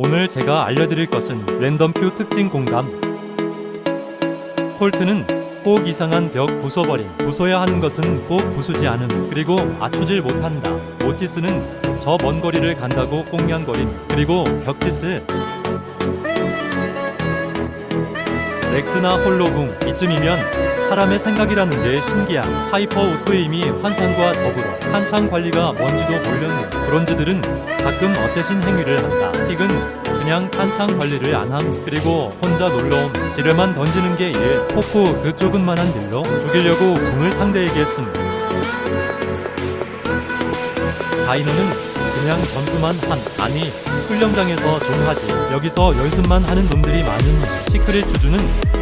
오늘 제가 알려드릴 것은 랜덤 큐 특징 공감. 콜트는 꼭 이상한 벽 부숴버림. 부숴야 하는 것은 꼭 부수지 않음. 그리고 맞추질 못한다. 오티스는 저 먼 거리를 간다고 꽁냥거림. 그리고 벽티스. 렉스나 홀로궁 이쯤이면 사람의 생각이라는 게 신기한 하이퍼 이미 환상과 더불어 한창 관리가 뭔지도 모르는 브론즈들은 가끔 어쌔신 행위를 한다. 틱은 그냥 한창 관리를 안 함. 그리고 혼자 놀러옴. 지뢰만 던지는 게 일. 포코 그 조금만한 딜로 죽이려고 궁을 상대에게 씀. 다이너는 그냥 전투만 한 아니 훈련장에서 좀 하지 여기서 연습만 하는 놈들이 많은 시크릿 주주는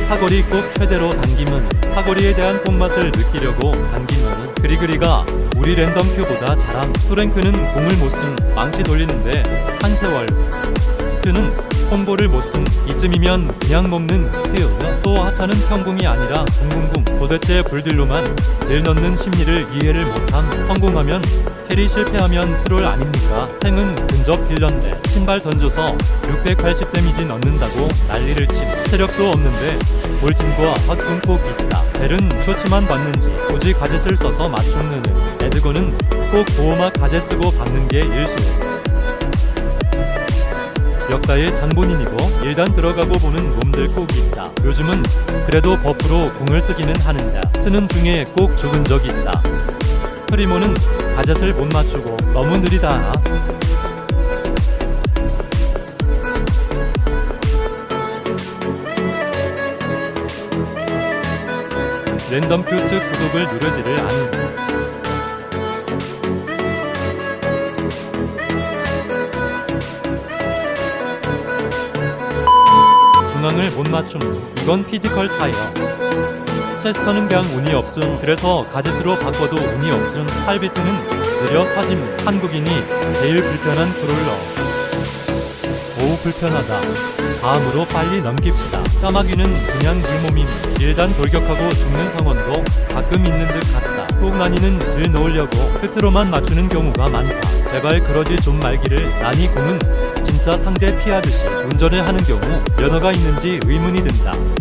사거리 꼭 최대로 당기면 사거리에 대한 뽕맛을 느끼려고 당기면 그리그리가 우리 랜덤 큐보다 잘함. 토랭크는 공을 못쓴 망치 돌리는데 한 세월. 스트는 콤보를 못 쓴 이쯤이면 그냥 먹는 스티어 또 하차는 평궁이 아니라 궁궁궁 도대체 불딜로만 일 넣는 심리를 이해를 못함. 성공하면 캐리 실패하면 트롤 아닙니까? 탱은 근접 딜런데 신발 던져서 680 데미지 넣는다고 난리를 침 체력도 없는데 올진과 헛군 꼭 있다. 벨은 쇼치만 받는지 굳이 가젯을 써서 맞춤는 에드거는 꼭 보호막 가젯 쓰고 박는 게 일수 역다의 장본인이고 일단 들어가고 보는 놈들 꼭 있다. 요즘은 그래도 버프로 공을 쓰기는 하는데 쓰는 중에 꼭 죽은 적 있다. 프리모는 가젯을 못 맞추고 너무 느리다. 랜덤 큐트 구독을 누르지를 않는다. 중앙을 못 맞춤. 이건 피지컬 차이야. 체스터는 그냥 운이 없음. 그래서 가젯으로 바꿔도 운이 없음. 팔비트는 느려 빠짐. 한국인이 제일 불편한 프롤러. 오우 불편하다. 다음으로 빨리 넘깁시다. 까마귀는 그냥 물몸임. 일단 돌격하고 죽는 상황도 가끔 있는 듯 같다. 꼭 난이는 들 놓으려고 끝으로만 맞추는 경우가 많다. 제발 그러지 좀 말기를. 난이 공은 진짜 상대 피하듯이 운전을 하는 경우 면허가 있는지 의문이 든다.